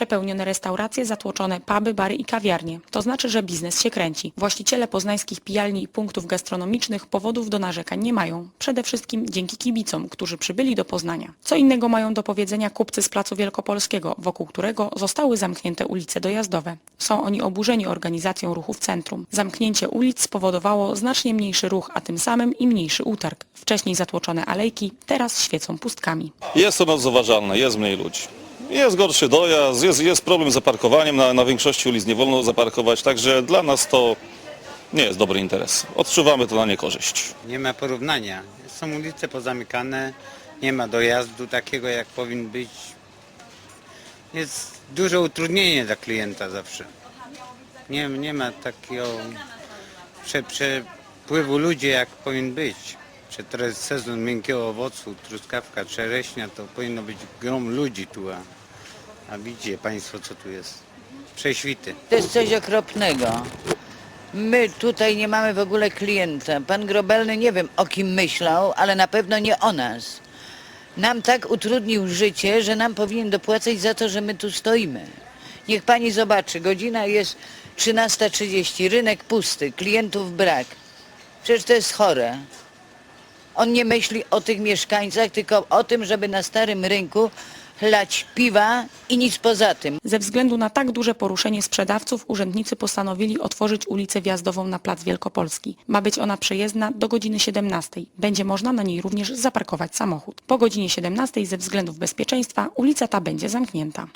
Przepełnione restauracje, zatłoczone puby, bary i kawiarnie. To znaczy, że biznes się kręci. Właściciele poznańskich pijalni i punktów gastronomicznych powodów do narzekań nie mają. Przede wszystkim dzięki kibicom, którzy przybyli do Poznania. Co innego mają do powiedzenia kupcy z Placu Wielkopolskiego, wokół którego zostały zamknięte ulice dojazdowe. Są oni oburzeni organizacją ruchu w centrum. Zamknięcie ulic spowodowało znacznie mniejszy ruch, a tym samym i mniejszy utarg. Wcześniej zatłoczone alejki teraz świecą pustkami. Jest to bardzo zauważalne, jest mniej ludzi. Jest gorszy dojazd, jest, jest problem z zaparkowaniem, na, na większości ulic nie wolno zaparkować, także dla nas to nie jest dobry interes. Odczuwamy to na niekorzyść. Nie ma porównania. Są ulice pozamykane, nie ma dojazdu takiego jak powinien być. Jest duże utrudnienie dla klienta zawsze. Nie, nie ma takiego prze, przepływu ludzi jak powinien być. Czy teraz sezon miękkiego owocu, truskawka, czereśnia, to powinno być grom ludzi tu, a, a widzicie Państwo co tu jest. Prześwity. To jest coś okropnego. My tutaj nie mamy w ogóle klienta. Pan Grobelny nie wiem o kim myślał, ale na pewno nie o nas. Nam tak utrudnił życie, że nam powinien dopłacać za to, że my tu stoimy. Niech pani zobaczy, godzina jest 13.30, rynek pusty, klientów brak. Przecież to jest chore. On nie myśli o tych mieszkańcach, tylko o tym, żeby na starym rynku lać piwa i nic poza tym. Ze względu na tak duże poruszenie sprzedawców, urzędnicy postanowili otworzyć ulicę wjazdową na Plac Wielkopolski. Ma być ona przejezdna do godziny 17. Będzie można na niej również zaparkować samochód. Po godzinie 17 ze względów bezpieczeństwa ulica ta będzie zamknięta.